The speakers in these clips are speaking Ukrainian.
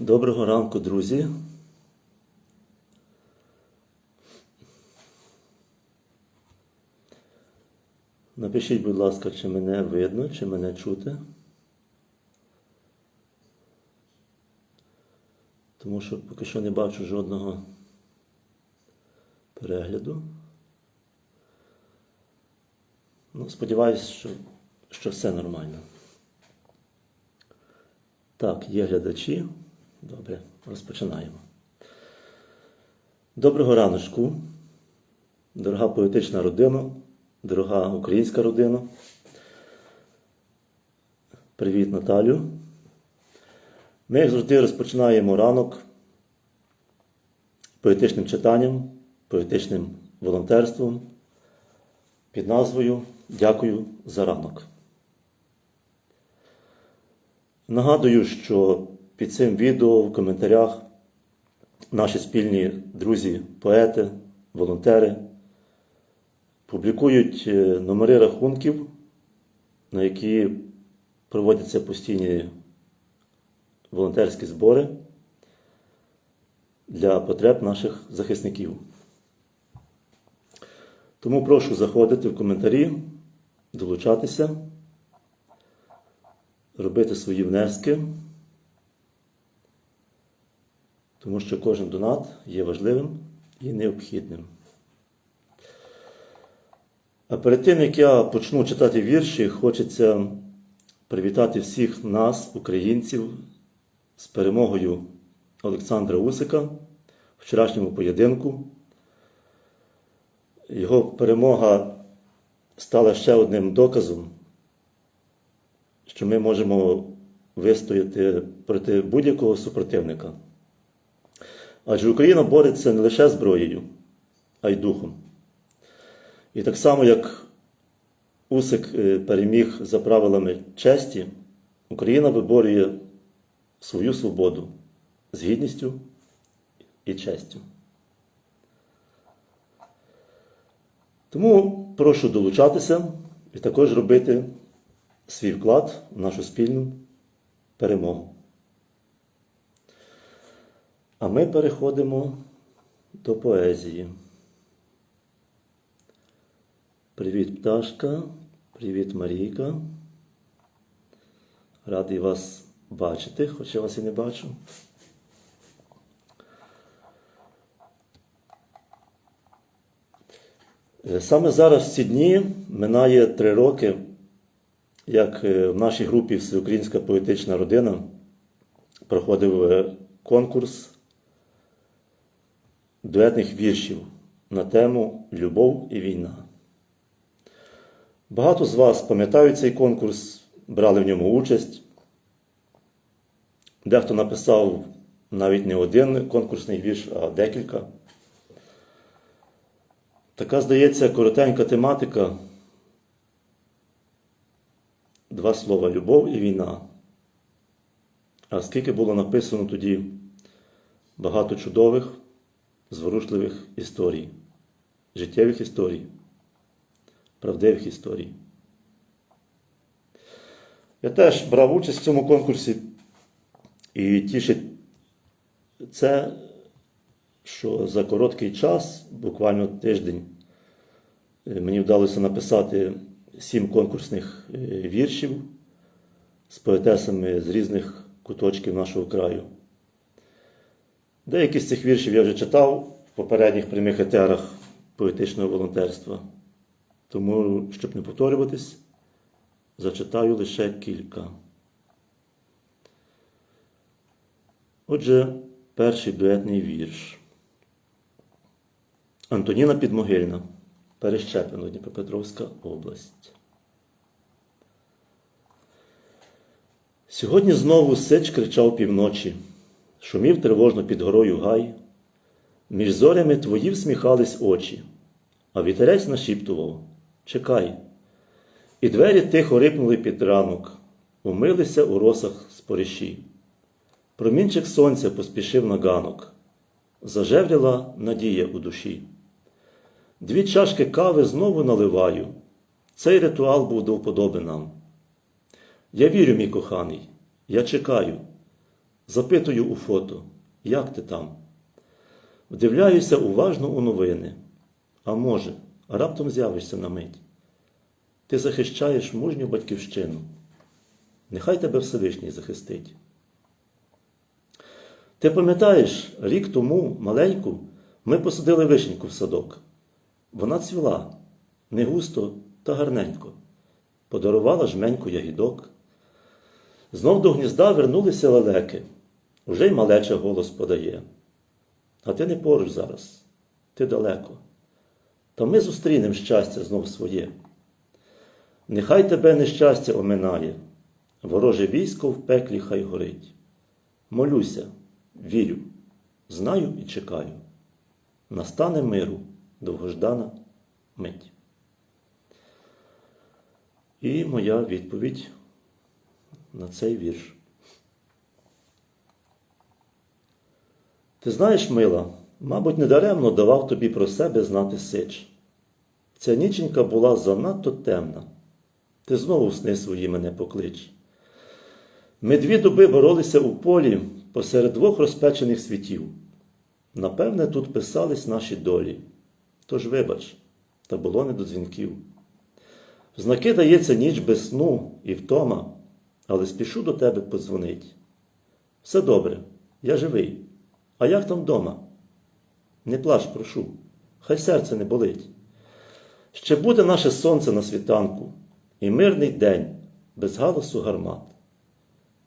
Доброго ранку, друзі. Напишіть, будь ласка, чи мене видно, чи мене чути. Тому що поки що не бачу жодного перегляду. Ну, сподіваюсь, що, що все нормально. Так, є глядачі. Добре, розпочинаємо. Доброго раночку, дорога поетична родина, дорога українська родина. Привіт, Наталю. Ми, як завжди, розпочинаємо ранок поетичним читанням, поетичним волонтерством під назвою Дякую за ранок. Нагадую, що під цим відео в коментарях наші спільні друзі, поети, волонтери публікують е, номери рахунків, на які проводяться постійні волонтерські збори для потреб наших захисників. Тому прошу заходити в коментарі, долучатися, робити свої внески, тому що кожен донат є важливим і необхідним. А перед тим, як я почну читати вірші, хочеться привітати всіх нас, українців, з перемогою Олександра Усика в вчорашньому поєдинку. Його перемога стала ще одним доказом, що ми можемо вистояти проти будь-якого супротивника. Адже Україна бореться не лише зброєю, а й духом. І так само, як Усик е, переміг за правилами честі, Україна виборює свою свободу з гідністю і честю. Тому прошу долучатися і також робити свій вклад в нашу спільну перемогу. А ми переходимо до поезії. Привіт, пташка, привіт, Марійка. Радий вас бачити, хоч я вас і не бачу. Е, Саме зараз в ці дні минає три роки, як е, в нашій групі Всеукраїнська поетична родина проходив е, конкурс дуетних віршів на тему Любов і війна. Багато з вас пам'ятають цей конкурс, брали в ньому участь. Дехто написав навіть не один конкурсний вірш, а декілька. Така, здається, коротенька тематика. Два слова любов і війна. А скільки було написано тоді багато чудових, зворушливих історій, життєвих історій, правдивих історій. Я теж брав участь в цьому конкурсі і тішить це, що за короткий час, буквально тиждень, е, мені вдалося написати сім конкурсних е, віршів з поетесами з різних куточків нашого краю. Деякі з цих віршів я вже читав в попередніх прямих етерах поетичного волонтерства. Тому, щоб не повторюватись, зачитаю лише кілька. Отже, перший дуетний вірш. Антоніна Підмогильна, Перещепино, Дніпропетровська область. Сьогодні знову сич кричав півночі, шумів тривожно під горою гай. Між зорями твої всміхались очі, а вітерець нашіптував Чекай. І двері тихо рипнули під ранок, умилися у росах спориші. Промінчик сонця поспішив на ганок, зажевріла надія у душі. Дві чашки кави знову наливаю. Цей ритуал був до вподоби нам. Я вірю, мій коханий, я чекаю. Запитую у фото, як ти там? Вдивляюся уважно у новини. А може, раптом з'явишся на мить. Ти захищаєш мужню батьківщину. Нехай тебе Всевишній захистить. Ти пам'ятаєш, рік тому, маленьку, ми посадили вишеньку в садок. Вона цвіла, не густо та гарненько. Подарувала жменьку ягідок. Знов до гнізда вернулися лелеки. Уже й малеча голос подає. А ти не поруч зараз, ти далеко. Та ми зустрінем щастя знов своє. Нехай тебе нещастя оминає, вороже військо в пеклі хай горить. Молюся, вірю, знаю і чекаю. Настане миру довгождана мить. І моя відповідь на цей вірш. Ти знаєш, мила, мабуть, недаремно давав тобі про себе знати сич. Ця ніченька була занадто темна. Ти знову сни свої мене поклич. Ми дві доби боролися у полі посеред двох розпечених світів. Напевне, тут писались наші долі. Тож вибач, та було не до дзвінків. В знаки дається ніч без сну і втома, але спішу до тебе подзвонить. Все добре, я живий. А як там вдома? Не плач, прошу, хай серце не болить. Ще буде наше сонце на світанку, і мирний день без галасу гармат.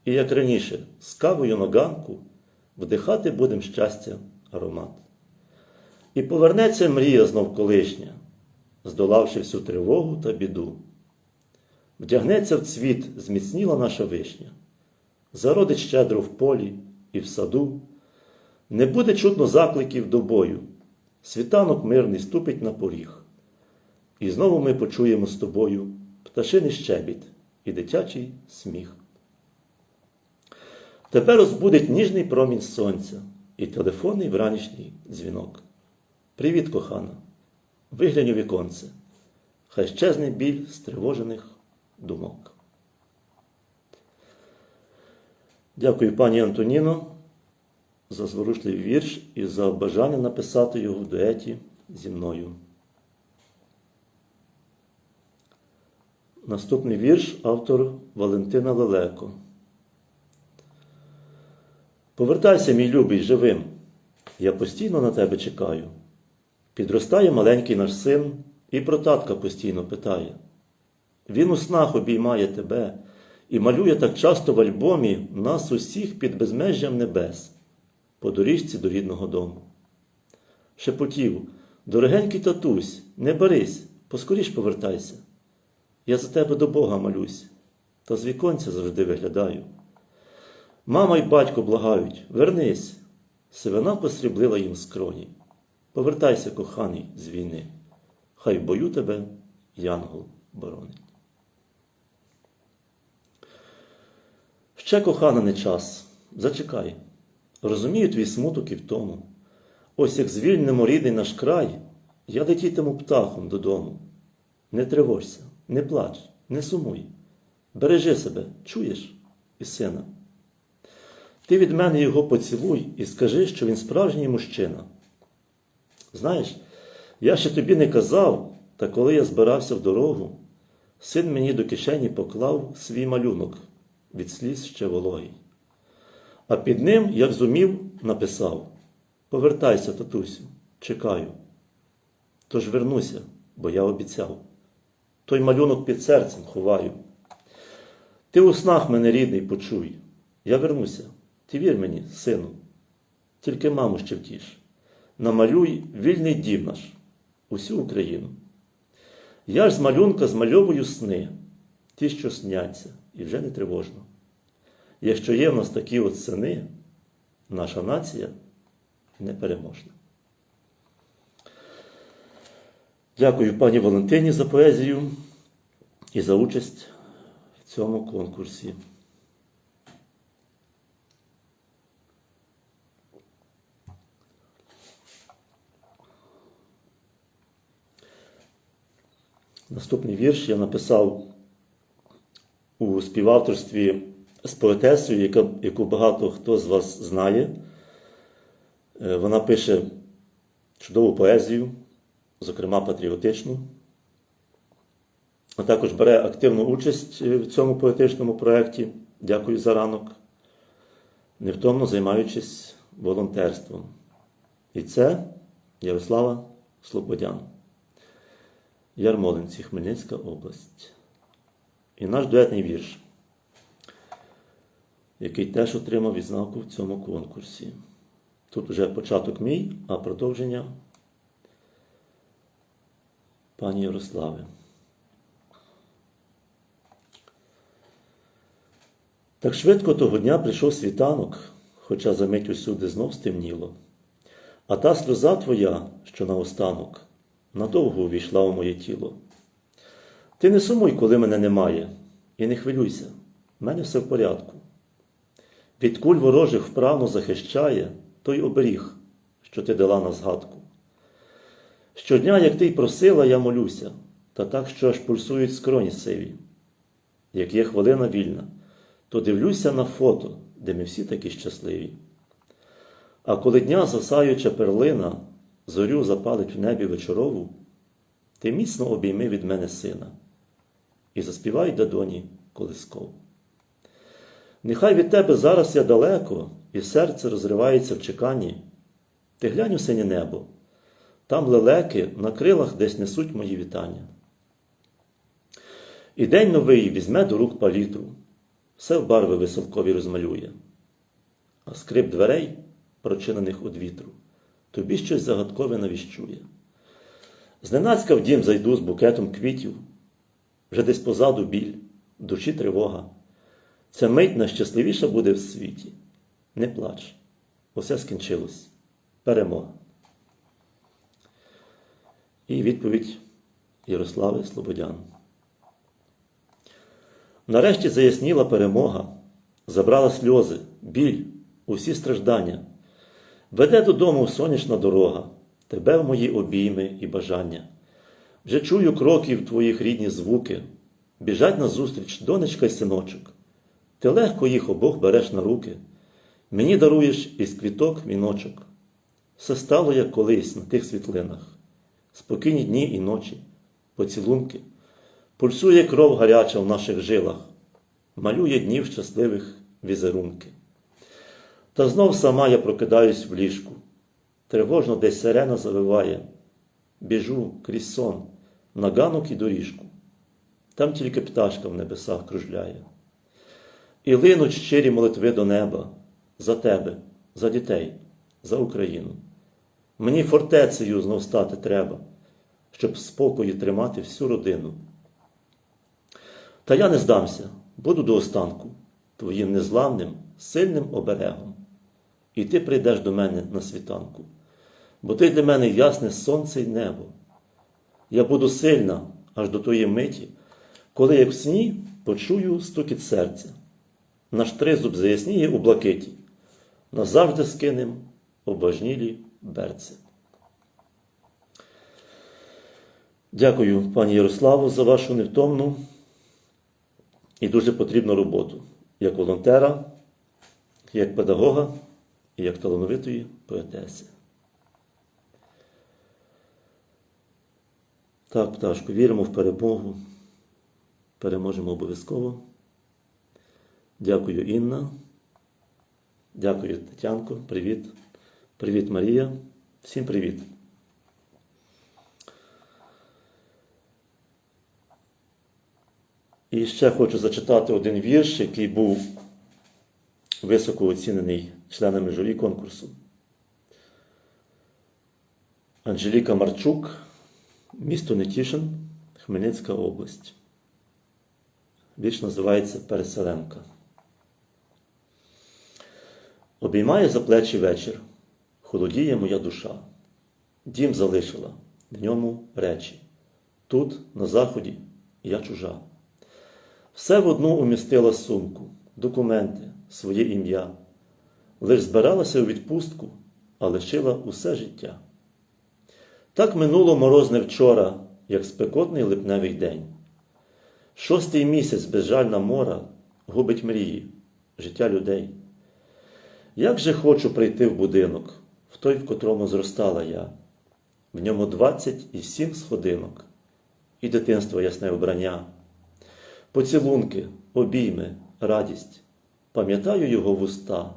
І як раніше, з кавою на ганку вдихати будем щастя аромат. І повернеться мрія знов колишня, здолавши всю тривогу та біду. Вдягнеться в цвіт зміцніла наша вишня, зародить щедро в полі і в саду. Не буде чутно закликів до бою, світанок мирний ступить на поріг. І знову ми почуємо з тобою пташиний щебіт і дитячий сміх. Тепер розбудить ніжний промінь сонця і телефонний вранішній дзвінок. Привіт, кохана! Виглянь у віконце, хай щезне біль стривожених думок. Дякую, пані Антоніно, за зворушливий вірш і за бажання написати його в дуеті зі мною. Наступний вірш автор Валентина Лелеко. Повертайся, мій любий, живим. Я постійно на тебе чекаю. Підростає маленький наш син і про татка постійно питає. Він у снах обіймає тебе і малює так часто в альбомі нас усіх під безмежжям небес, по доріжці до рідного дому. Шепотів, дорогенький татусь, не барись, поскоріш повертайся. Я за тебе до Бога молюсь, та з віконця завжди виглядаю. Мама й батько благають, вернись. Сивина посріблила їм скроні. Повертайся, коханий, з війни. Хай бою тебе янгол боронить. Ще кохана не час. Зачекай. Розумію твій смуток і втому. Ось як звільнимо рідний наш край, я летітиму птахом додому. Не тривожся, не плач, не сумуй. Бережи себе, чуєш, і сина. Ти від мене його поцілуй і скажи, що він справжній мужчина. Знаєш, я ще тобі не казав, та коли я збирався в дорогу, син мені до кишені поклав свій малюнок від сліз ще вологий. А під ним, як зумів, написав: Повертайся, татусю, чекаю. Тож вернуся, бо я обіцяв. Той малюнок під серцем ховаю. Ти у снах мене рідний почуй. Я вернуся. Ти вір мені, сину, тільки маму ще втіш. Намалюй вільний дім наш, усю Україну. Я ж з малюнка змальовую сни, ті, що сняться, і вже не тривожно. Якщо є в нас такі от сини, наша нація непереможна. Дякую пані Валентині за поезію і за участь в цьому конкурсі. Наступний вірш я написав у співавторстві з поетесою, яка, яку багато хто з вас знає. Е, Вона пише чудову поезію, зокрема патріотичну, а також бере активну участь е, в цьому поетичному проєкті. Дякую за ранок, невтомно займаючись волонтерством. І це Ярослава Слободян, Ярмолинці, Хмельницька область. І наш дуетний вірш, який теж отримав відзнаку в цьому конкурсі. Тут вже початок мій, а продовження пані Ярослави. Так швидко того дня прийшов світанок, хоча за мить усюди знов стемніло. А та сльоза твоя, що наостанок, надовго увійшла у моє тіло. Ти не сумуй, коли мене немає, і не хвилюйся, в мене все в порядку. Від куль ворожих вправно захищає той оберіг, що ти дала на згадку. Щодня, як ти й просила, я молюся, та так, що аж пульсують скроні сиві. Як є хвилина вільна, то дивлюся на фото, де ми всі такі щасливі. А коли дня засаюча перлина, зорю запалить в небі вечорову, ти міцно обійми від мене сина і заспівай додоні колисков. Нехай від тебе зараз я далеко, і серце розривається в чеканні. Ти глянь у синє небо, там лелеки на крилах десь несуть мої вітання. І день новий візьме до рук палітру, все в барви веселкові розмалює, а скрип дверей, прочинених од вітру, тобі щось загадкове навіщує. Зненацька в дім зайду з букетом квітів, вже десь позаду біль, душі тривога. Ця мить найщасливіша буде в світі. Не плач, усе скінчилось. Перемога. І відповідь Ярослави Слободян. Нарешті заясніла перемога, забрала сльози, біль, усі страждання. Веде додому сонячна дорога, тебе в мої обійми і бажання. Вже чую кроків твоїх рідні звуки, біжать назустріч донечка й синочок. Ти легко їх обох береш на руки, мені даруєш із квіток віночок. Все стало, як колись на тих світлинах, спокійні дні і ночі, поцілунки, пульсує кров гаряча в наших жилах, малює днів щасливих візерунки. Та знов сама я прокидаюсь в ліжку, тривожно десь сирена завиває, біжу крізь сон, на ганок і доріжку, там тільки пташка в небесах кружляє. І линуть щирі молитви до неба за тебе, за дітей, за Україну. Мені фортецею знов стати треба, щоб в спокої тримати всю родину. Та я не здамся, буду до останку твоїм незламним, сильним оберегом. І ти прийдеш до мене на світанку, бо ти для мене ясне сонце й небо. Я буду сильна аж до тої миті, коли, як в сні, почую стукіт серця. Наш тризуб заясніє у блакиті, назавжди скинем обажнілі берці. Дякую, пані Ярославу, за вашу невтомну і дуже потрібну роботу як волонтера, як педагога і як талановитої поетеси. Так, пташко, віримо в перемогу. Переможемо обов'язково. Дякую, Інна. Дякую, Тетянко. Привіт. Привіт, Марія. Всім привіт. І ще хочу зачитати один вірш, який був високо оцінений членами журі конкурсу. Анжеліка Марчук, місто Нетішин, Хмельницька область. Вірш називається Переселенка. Обіймає за плечі вечір, холодіє моя душа. Дім залишила, в ньому речі. Тут, на заході, я чужа. Все в одну умістила сумку, документи, своє ім'я. Лиш збиралася у відпустку, а лишила усе життя. Так минуло морозне вчора, як спекотний липневий день. Шостий місяць безжальна мора губить мрії, життя людей. Як же хочу прийти в будинок, в той, в котрому зростала я, в ньому двадцять і сім сходинок, і дитинство ясне обрання, поцілунки, обійми, радість, пам'ятаю його вуста.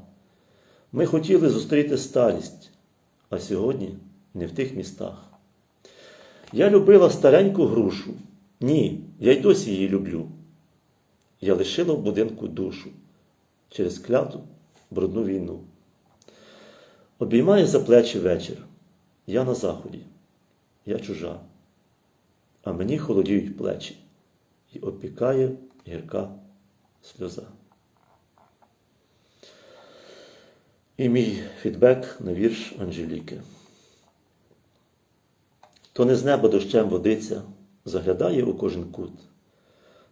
Ми хотіли зустріти старість, а сьогодні не в тих містах. Я любила стареньку грушу. Ні, я й досі її люблю. Я лишила в будинку душу через кляту брудну війну. Обіймає за плечі вечір. Я на заході, я чужа, а мені холодіють плечі і опікає гірка сльоза. І мій фідбек на вірш Анжеліки. То не з неба дощем водиться, заглядає у кожен кут,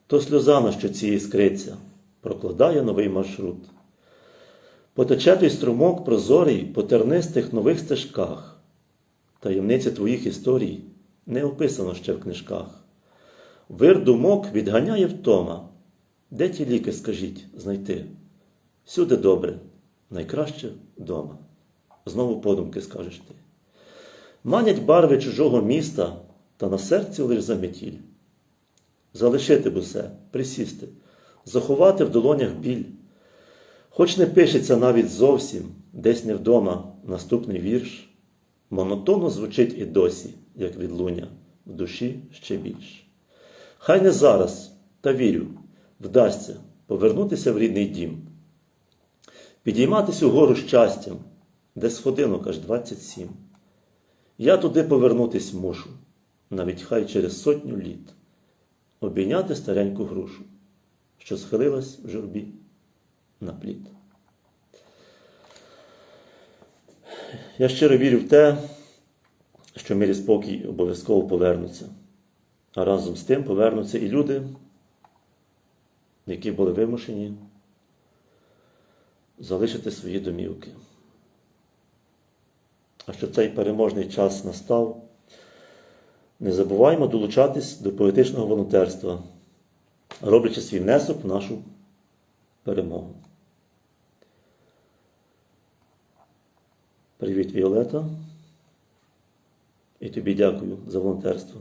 то сльоза на щоці іскриться, прокладає новий маршрут. Потече той струмок прозорий по тернистих нових стежках, таємниці твоїх історій не описано ще в книжках. Вир думок відганяє втома. Де ті ліки, скажіть, знайти? Всюди добре, найкраще вдома. Знову подумки скажеш ти. Манять барви чужого міста, та на серці лиш заметіль. Залишити б усе, присісти, заховати в долонях біль. Хоч не пишеться навіть зовсім, десь не вдома наступний вірш, монотонно звучить і досі, як відлуння, в душі ще більш. Хай не зараз, та вірю, вдасться повернутися в рідний дім, підійматись угору щастям, де сходинок аж 27. Я туди повернутись мушу, навіть хай через сотню літ, обійняти стареньку грушу, що схилилась в журбі на плід. Я щиро вірю в те, що мир і спокій обов'язково повернуться, а разом з тим повернуться і люди, які були вимушені залишити свої домівки. А що цей переможний час настав, не забуваємо долучатись до поетичного волонтерства, роблячи свій внесок в нашу перемогу. Привіт, Віолета. І тобі дякую за волонтерство.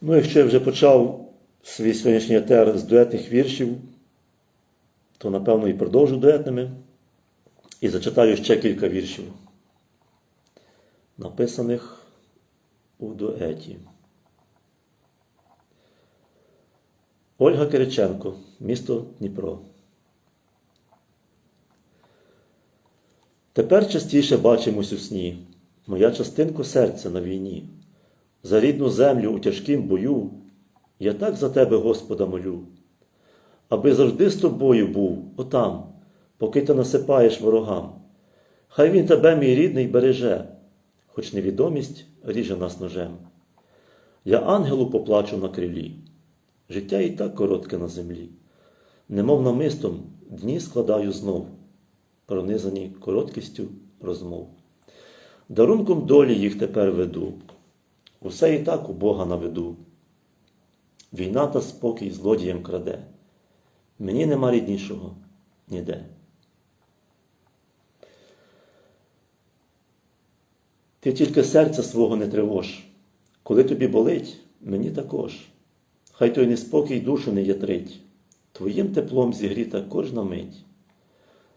Ну, якщо я вже почав свій сьогоднішній етер з дуетних віршів, то напевно і продовжу дуетними і зачитаю ще кілька віршів, написаних у дуеті. Ольга Кириченко, місто Дніпро. Тепер частіше бачимось у сні, моя частинко серця на війні. За рідну землю у тяжкім бою, я так за тебе, Господа, молю, аби завжди з тобою був отам, поки ти насипаєш ворогам. Хай він тебе, мій рідний, береже, хоч невідомість ріже нас ножем. Я ангелу поплачу на крилі, життя і так коротке на землі, немов намистом дні складаю знов, пронизані короткістю розмов. Дарунком долі їх тепер веду, усе і так у Бога наведу. Війна та спокій злодіям краде, мені нема ріднішого ніде. Ти тільки серця свого не тривож, коли тобі болить, мені також. Хай той неспокій душу не ятрить, твоїм теплом зігріта кожна мить.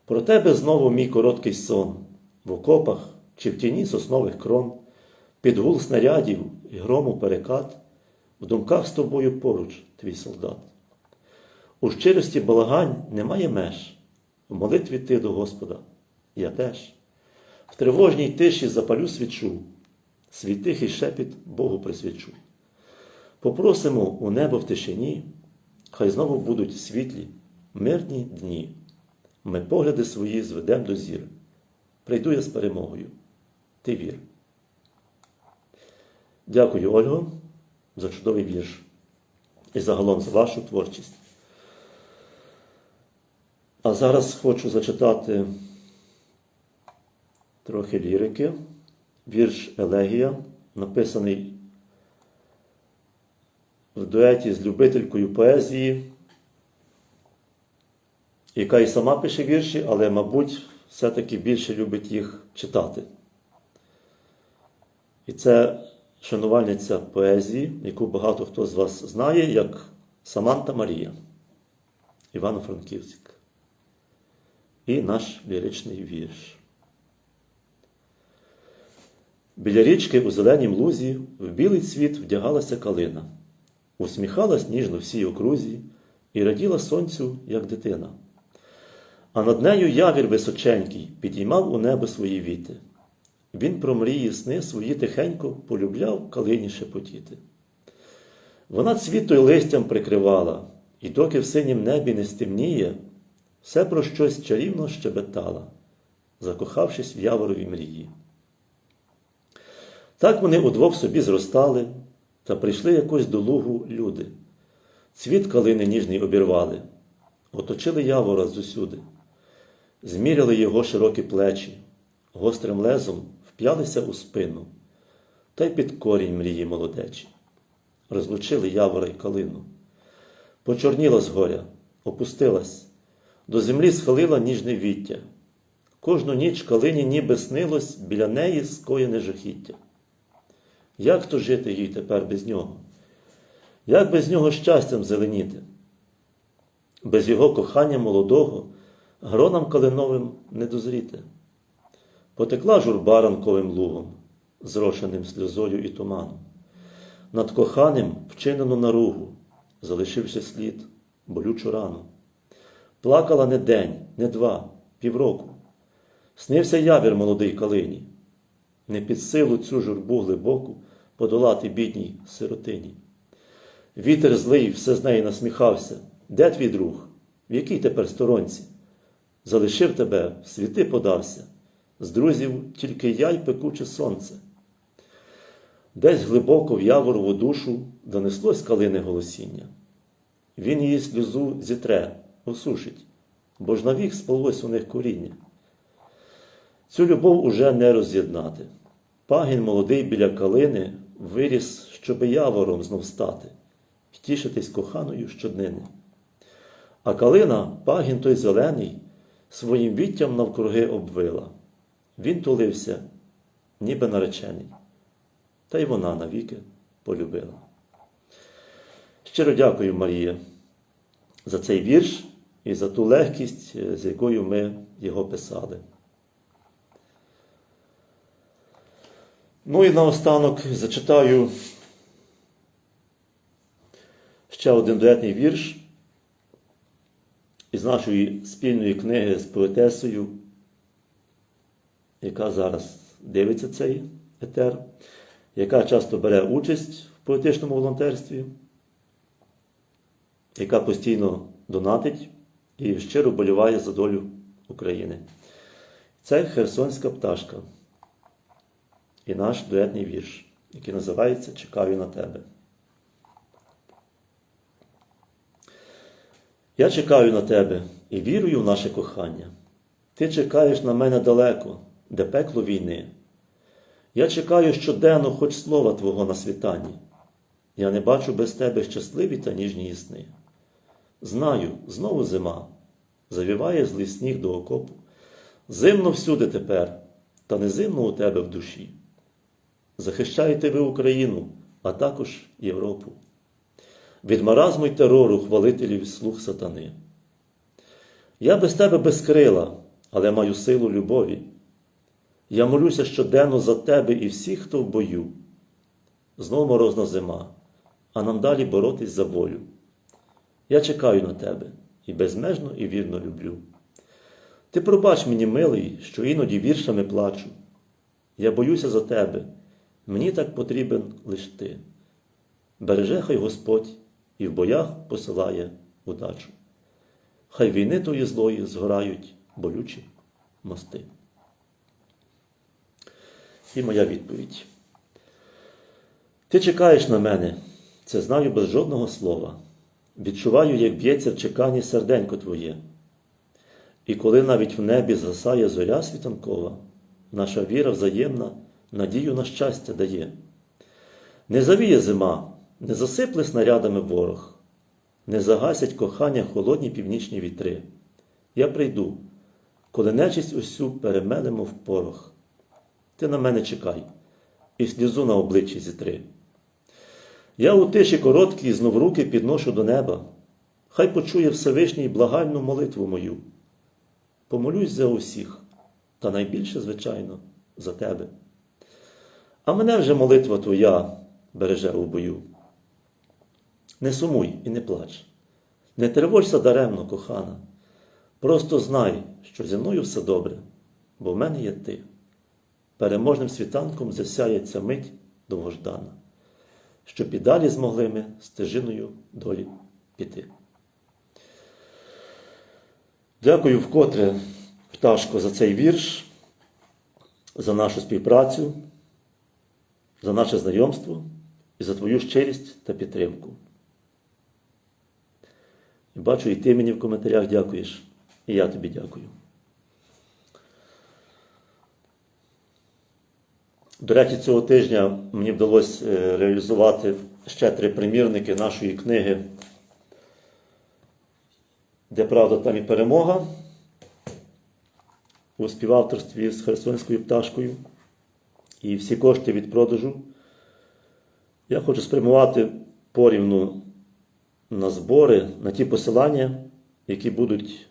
Про тебе знову мій короткий сон, в окопах чи в тіні соснових крон, під гул снарядів і грому перекат, в думках з тобою поруч, твій солдат. У щирості балагань немає меж, в молитві ти до Господа, я теж. В тривожній тиші запалю свічу, свій тихий шепіт Богу присвячу. Попросимо у небо в тишині, хай знову будуть світлі, мирні дні. Ми погляди свої зведем до зір. Прийду я з перемогою. Ти вір. Дякую, Ольго, за чудовий вірш і загалом за вашу творчість. А зараз хочу зачитати трохи лірики. Вірш Елегія, написаний в дуеті з любителькою поезії, яка і сама пише вірші, але, мабуть, все-таки більше любить їх читати. І це шанувальниця поезії, яку багато хто з вас знає, як Саманта Марія, Івано-Франківськ. І наш ліричний вірш. Біля річки у зеленім лузі в білий цвіт вдягалася калина, усміхалась ніжно всій окрузі і раділа сонцю, як дитина. А над нею явір височенький підіймав у небо свої віти. Він про мрії сни свої тихенько полюбляв калині шепотіти. Вона цвіт той листям прикривала, і доки в синім небі не стемніє, все про щось чарівно щебетала, закохавшись в яворові мрії. Так вони удвох собі зростали, та прийшли якось до лугу люди. Цвіт калини ніжний обірвали, оточили явора зусюди, зміряли його широкі плечі, гострим лезом вп'ялися у спину, та й під корінь мрії молодечі. Розлучили явора й калину. Почорніла згоря, опустилась, до землі схилила ніжне віття. Кожну ніч калині ніби снилось біля неї скоєне жахіття. Як то жити їй тепер без нього? Як без нього щастям зеленіти? Без його кохання молодого гронам калиновим не дозріти. Потекла журба ранковим лугом, зрошеним сльозою і туманом. Над коханим вчинену наругу, залишився слід, болючу рану. Плакала не день, не два, півроку. Снився явір молодий калині, не під силу цю журбу глибоку подолати бідній сиротині. Вітер злий все з неї насміхався. Де твій друг? В якій тепер сторонці? Залишив тебе, в світи подався, з друзів тільки я й пекуче сонце. Десь глибоко в яворову душу донеслось калини голосіння. Він її сльозу зітре, осушить, бо ж навік спалось у них коріння. Цю любов уже не роз'єднати. Пагін молодий біля калини виріс, щоби явором знов стати, і тішитись коханою щоднини. А калина, пагін той зелений, своїм віттям навкруги обвила. Він тулився, ніби наречений, та й вона навіки полюбила. Щиро дякую, Марія, за цей вірш і за ту легкість, з якою ми його писали. Ну і наостанок зачитаю ще один дуетний вірш із нашої спільної книги з поетесою, яка зараз дивиться цей етер, яка часто бере участь в поетичному волонтерстві, яка постійно донатить і щиро боліває за долю України. Це Херсонська пташка і наш дуетний вірш, який називається Чекаю на тебе. Я чекаю на тебе і вірую в наше кохання. Ти чекаєш на мене далеко, де пекло війни. Я чекаю щоденно хоч слова Твого на світанні. Я не бачу без тебе щасливі та ніжні сни. Знаю, знову зима, завіває злий сніг до окопу. Зимно всюди тепер, та не зимно у тебе в душі. Захищайте ви Україну, а також Європу. Від маразму й терору хвалителів слух сатани. Я без тебе без крила, але маю силу любові. Я молюся щоденно за тебе і всіх, хто в бою. Знов морозна зима, а нам далі боротись за волю. Я чекаю на тебе і безмежно і вірно люблю. Ти пробач мені, милий, що іноді віршами плачу. Я боюся за тебе. Мені так потрібен лиш ти. Береже хай Господь і в боях посилає удачу. Хай війни тої злої згорають болючі мости. І моя відповідь. Ти чекаєш на мене, це знаю без жодного слова. Відчуваю, як б'ється в чеканні серденько твоє. І коли навіть в небі згасає зоря світанкова, наша віра взаємна надію на щастя дає. Не завіє зима, не засипле снарядами ворог, не загасять кохання холодні північні вітри. Я прийду, коли нечисть усю перемелемо в порох. Ти на мене чекай, і сльозу на обличчі зітри. Я у тиші короткій знов руки підношу до неба. Хай почує Всевишній благальну молитву мою. Помолюсь за усіх, та найбільше, звичайно, за тебе. А мене вже молитва твоя береже у бою. Не сумуй і не плач, не тривожся даремно, кохана. Просто знай, що зі мною все добре, бо в мене є ти. Переможним світанком засяє ця мить довгождана, щоб і далі змогли ми стежиною долі піти. Дякую вкотре, пташко, за цей вірш, за нашу співпрацю, за наше знайомство і за твою щирість та підтримку. І бачу, і ти мені в коментарях дякуєш, і я тобі дякую. До речі, цього тижня мені вдалося е, реалізувати ще три примірники нашої книги, де правда там і перемога у співавторстві з Херсонською пташкою. І всі кошти від продажу я хочу спрямувати порівну на збори, на ті посилання, які будуть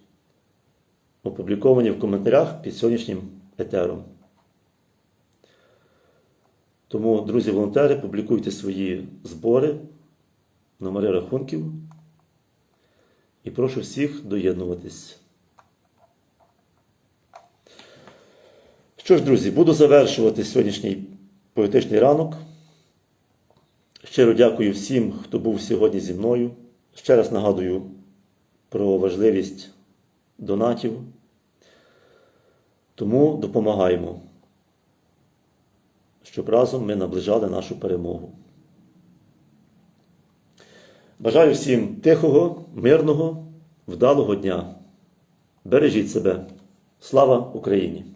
опубліковані в коментарях під сьогоднішнім етером. Тому, друзі-волонтери, публікуйте свої збори, номери рахунків і прошу всіх доєднуватись. Що ж, друзі, буду завершувати сьогоднішній поетичний ранок. Щиро дякую всім, хто був сьогодні зі мною. Ще раз нагадую про важливість донатів. Тому допомагаємо, щоб разом ми наближали нашу перемогу. Бажаю всім тихого, мирного, вдалого дня. Бережіть себе. Слава Україні!